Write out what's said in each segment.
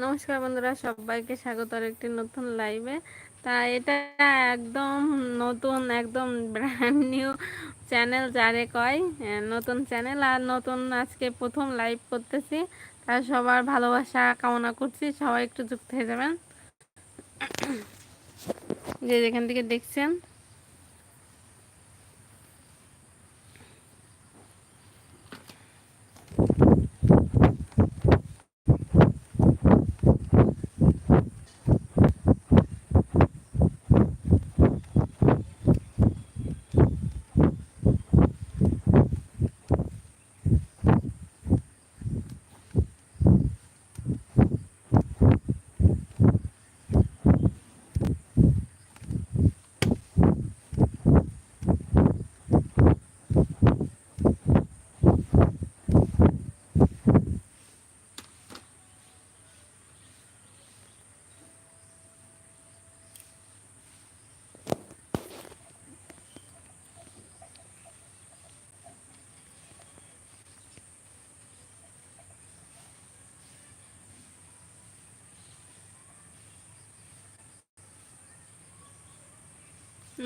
নমস্কার বন্ধুরা, সবাইকে স্বাগত আর একটি নতুন লাইভে তা এটা একদম নতুন, একদম ব্র্যান্ড নিউ চ্যানেল যারে কয় নতুন চ্যানেল আর নতুন আজকে প্রথম লাইভ করতেছি। তা সবার ভালোবাসা কামনা করছি, সবাই একটু যুক্ত হয়ে যাবেন। যে যেখান থেকে দেখছেন।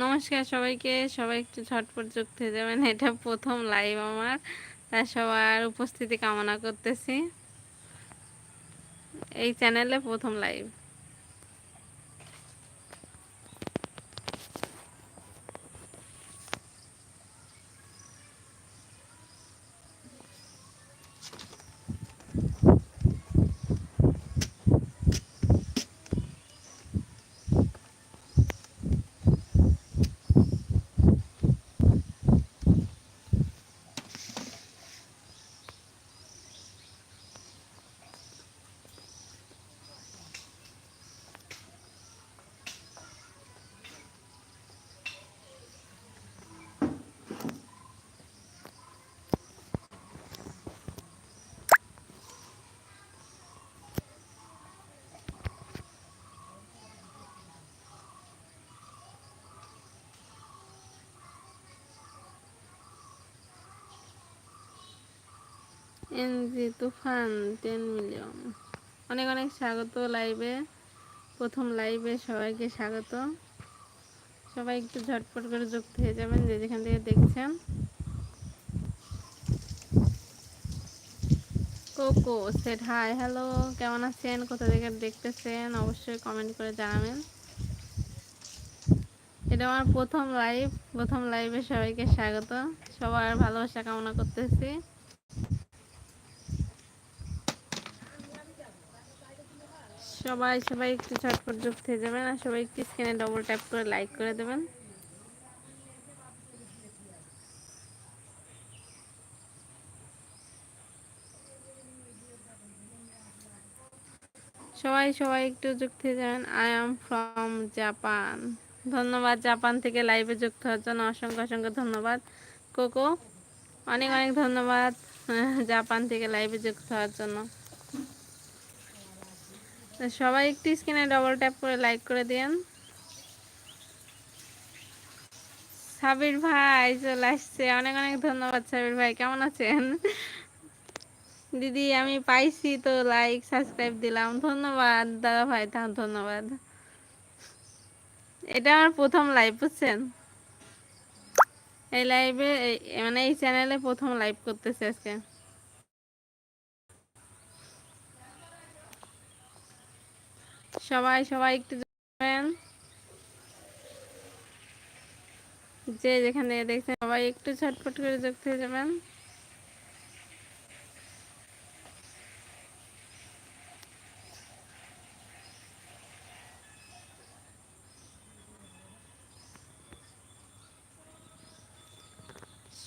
নমস্কার সবাইকে। সবাই একটু ছটপট যুক্ত হয়ে যাবেন এটা প্রথম লাইভ আমার। তা সবার উপস্থিতি কামনা করতেছি। এই চ্যানেলে প্রথম লাইভ এনজি তুফান টেন মিলিয়ন অনেক অনেক স্বাগত লাইভে প্রথম লাইভে সবাইকে স্বাগত। সবাই একটু ঝটপট করে যুক্ত হয়ে যাবেন যে যেখান থেকে দেখছেন। কোকো সেট হাই হ্যালো কেমন আছেন? কোথা থেকে দেখতেছেন? অবশ্যই কমেন্ট করে জানাবেন। এটা আমার প্রথম লাইভ প্রথম লাইভে সবাইকে স্বাগত। সবার ভালোবাসা কামনা করতেছি। সবাই সবাই একটু ঝটপট যুক্ত যাবেন আর সবাই একটু স্ক্রিনে ডবল ট্যাপ করে লাইক করে দেবেন। সবাই সবাই একটু যুক্ত হয়ে যাবেন। আই এম ফ্রম জাপান ধন্যবাদ জাপান থেকে লাইভে যুক্ত হওয়ার জন্য অসংখ্য অসংখ্য ধন্যবাদ। কোকো অনেক অনেক ধন্যবাদ জাপান থেকে লাইভে যুক্ত হওয়ার জন্য। সবাই একটু স্ক্রিনে ডবল ট্যাপ করে লাইক করে দিন সাবির ভাই চলে আসছে। অনেক অনেক ধন্যবাদ সাবির ভাই, কেমন আছেন? দিদি, আমি পাইছি তো লাইক সাবস্ক্রাইব দিলাম। ধন্যবাদ দাদা ভাই ধন্যবাদ। এটা আমার প্রথম লাইভ বুঝছেন? এই লাইভে মানে এই চ্যানেলে প্রথম লাইভ করতেছে আজকে। সবাই সবাই একটু যে যেখানে দেখছেন, সবাই একটু ছটফট করে যুক্ত হয়ে যাবেন।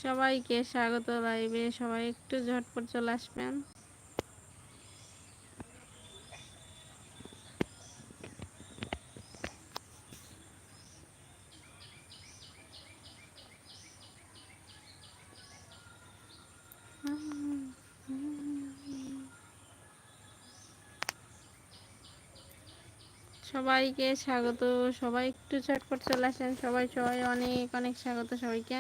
সবাইকে স্বাগত লাইভে সবাই একটু ঝটপট চলে আসবেন। সবাইকে স্বাগত। সবাই একটু চটপট চলে আসেন। সবাই সবাই অনেক অনেক স্বাগত সবাইকে।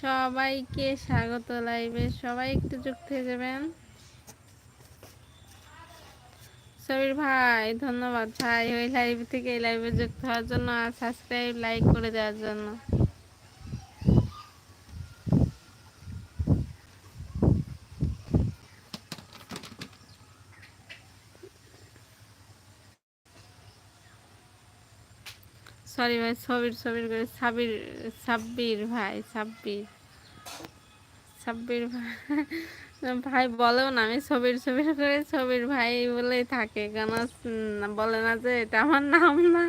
সবাইকে স্বাগত লাইভে সবাই একটু যুক্ত হয়ে যাবেন। সবির ভাই, ধন্যবাদ। ভাই, ওই লাইভ থেকে এই লাইভে যুক্ত হওয়ার জন্য আর সাবস্ক্রাইব লাইক করে দেওয়ার জন্য। সরি ভাই, সবির সবির করে, সাবির, সাব্বির ভাই, সাব্বির। সাব্বির ভাই। ভাই বলেও না, আমি ছবির ছবির করে ছবির ভাই বলেই থাকে। কেন বলে না যে এটা আমার নাম না?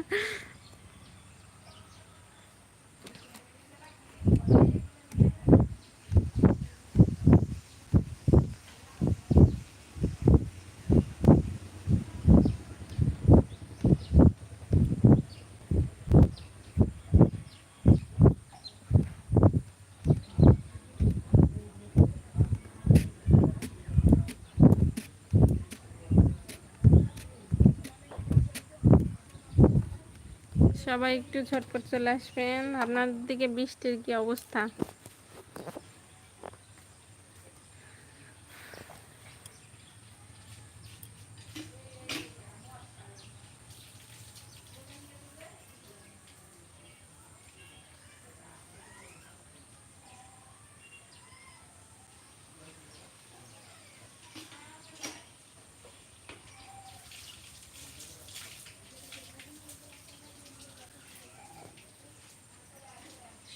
সবাই একটু ঝটপট চলে আসবেন। আপনার দিকে বৃষ্টির কি অবস্থা?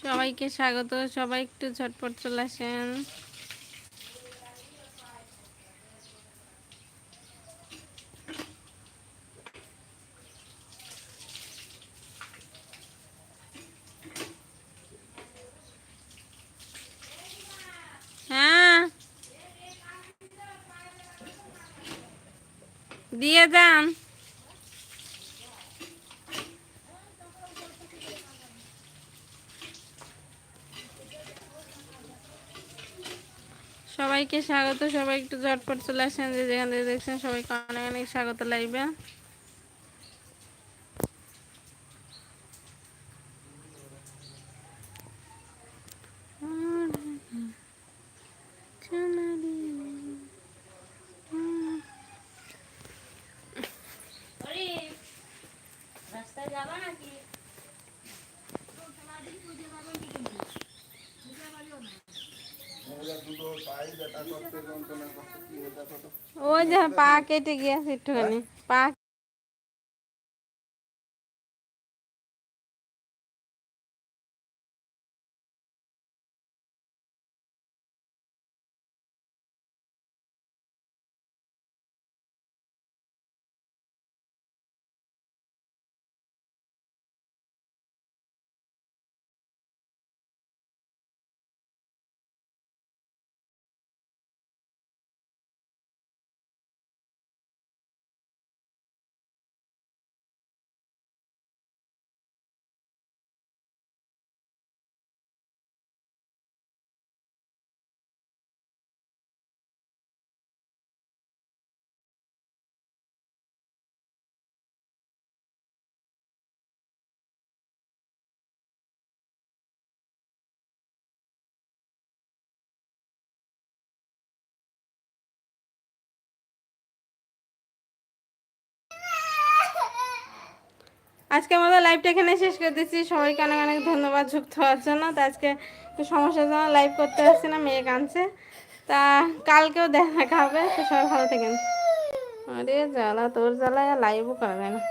সবাইকে স্বাগত। সবাই একটু ঝটপট চলে আসেন। হ্যাঁ। দিয়ে যান। সবাইকে স্বাগত, সবাই একটু ঝটপট চলে আসেন যে যেখান থেকে দেখছেন, সবাইকে অনেক অনেক স্বাগত লাগবে রাস্তায় যাবা নাকি? ওই যে পা কেটে গিয়েছে একটুখানি পা আজকে আমাদের লাইভটা এখানে শেষ করে দিচ্ছি। সবাইকে অনেক অনেক ধন্যবাদ যুক্ত হওয়ার জন্য। তো আজকে সমস্যার জন্য লাইভ করতে পারছি না, মেয়ে কাঁদছে। তা কালকেও দেখা হবে। তো সবাই ভালো থাকেন। আরে জ্বালা, তোর জ্বালায় লাইভও করা যায় না।